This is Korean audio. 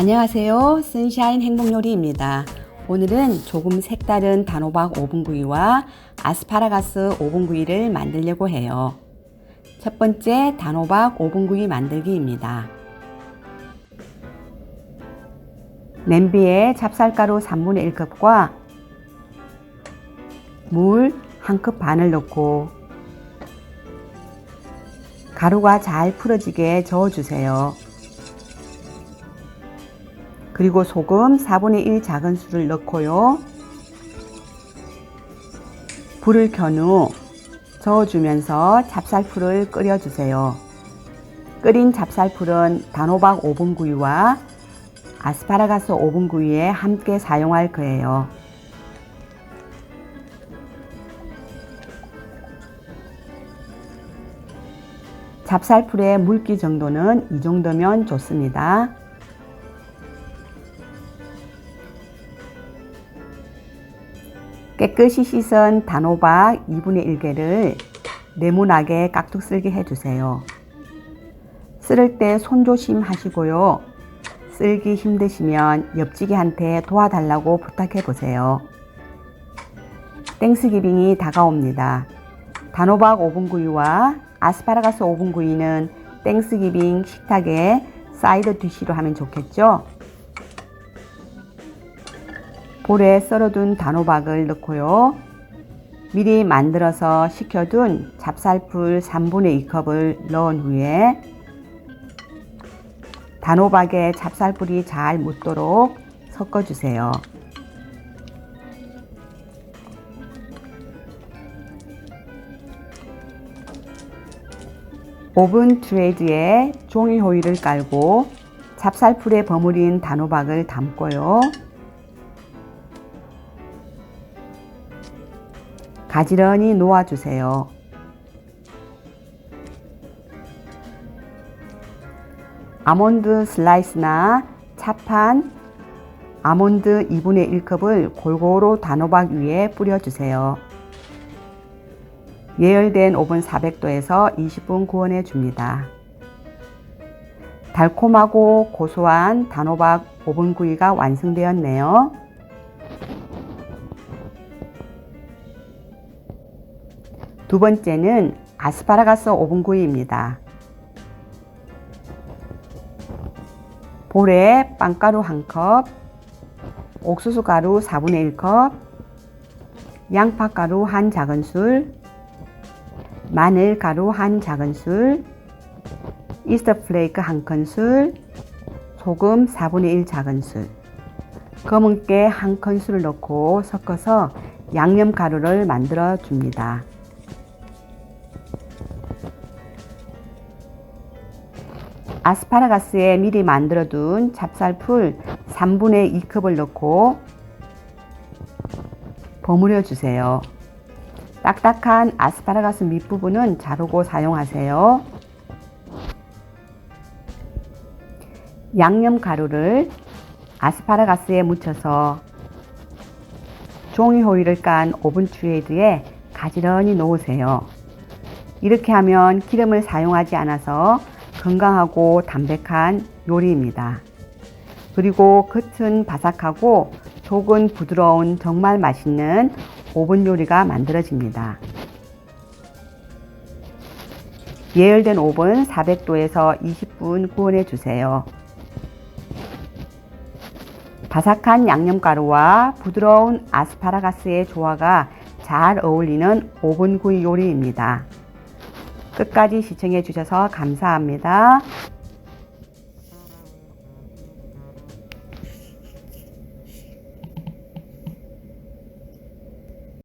안녕하세요. 선샤인 행복요리입니다. 오늘은 조금 색다른 단호박 오븐구이와 아스파라가스 오븐구이를 만들려고 해요. 첫 번째 단호박 오븐구이 만들기입니다. 냄비에 찹쌀가루 3분의 1컵과 물 1컵 반을 넣고 가루가 잘 풀어지게 저어주세요. 그리고 소금 4분의 1 작은 술을 넣고요. 불을 켠 후 저어주면서 찹쌀풀을 끓여주세요. 끓인 찹쌀풀은 단호박 오븐구이와 아스파라가스 오븐구이에 함께 사용할 거예요. 찹쌀풀의 물기 정도는 이 정도면 좋습니다. 깨끗이 씻은 단호박 2분의 1개를 네모나게 깍둑 쓸게 해주세요. 쓸을 때 손 조심 하시고요. 쓸기 힘드시면 옆지기한테 도와달라고 부탁해 보세요. 땡스기빙이 다가옵니다. 단호박 오븐구이와 아스파라가스 오븐구이는 땡스기빙 식탁에 사이드 디쉬로 하면 좋겠죠? 볼에 썰어둔 단호박을 넣고요. 미리 만들어서 식혀둔 찹쌀풀 3분의 2컵을 넣은 후에 단호박에 찹쌀풀이 잘 묻도록 섞어주세요. 오븐 트레이드에 종이 호일을 깔고 찹쌀풀에 버무린 단호박을 담고요. 가지런히 놓아주세요. 아몬드 슬라이스나 차판 아몬드 2분의 1컵을 골고루 단호박 위에 뿌려주세요. 예열된 오븐 400도에서 20분 구워내 줍니다. 달콤하고 고소한 단호박 오븐 구이가 완성되었네요. 두 번째는 아스파라가스 오븐구이입니다. 볼에 빵가루 1컵, 옥수수 가루 4분의 1컵, 양파 가루 1 작은술, 마늘 가루 1 작은술, 이스터 플레이크 1큰술, 소금 4분의 1 작은술, 검은깨 1큰술을 넣고 섞어서 양념 가루를 만들어 줍니다. 아스파라가스에 미리 만들어둔 찹쌀풀 3분의 2컵을 넣고 버무려 주세요. 딱딱한 아스파라가스 밑부분은 자르고 사용하세요. 양념 가루를 아스파라가스에 묻혀서 종이 호일을 깐 오븐 트레이드에 가지런히 놓으세요. 이렇게 하면 기름을 사용하지 않아서 건강하고 담백한 요리입니다. 그리고 겉은 바삭하고 속은 부드러운 정말 맛있는 오븐 요리가 만들어집니다. 예열된 오븐 400도에서 20분 구워내 주세요. 바삭한 양념가루와 부드러운 아스파라가스의 조화가 잘 어울리는 오븐 구이 요리입니다. 끝까지 시청해 주셔서 감사합니다.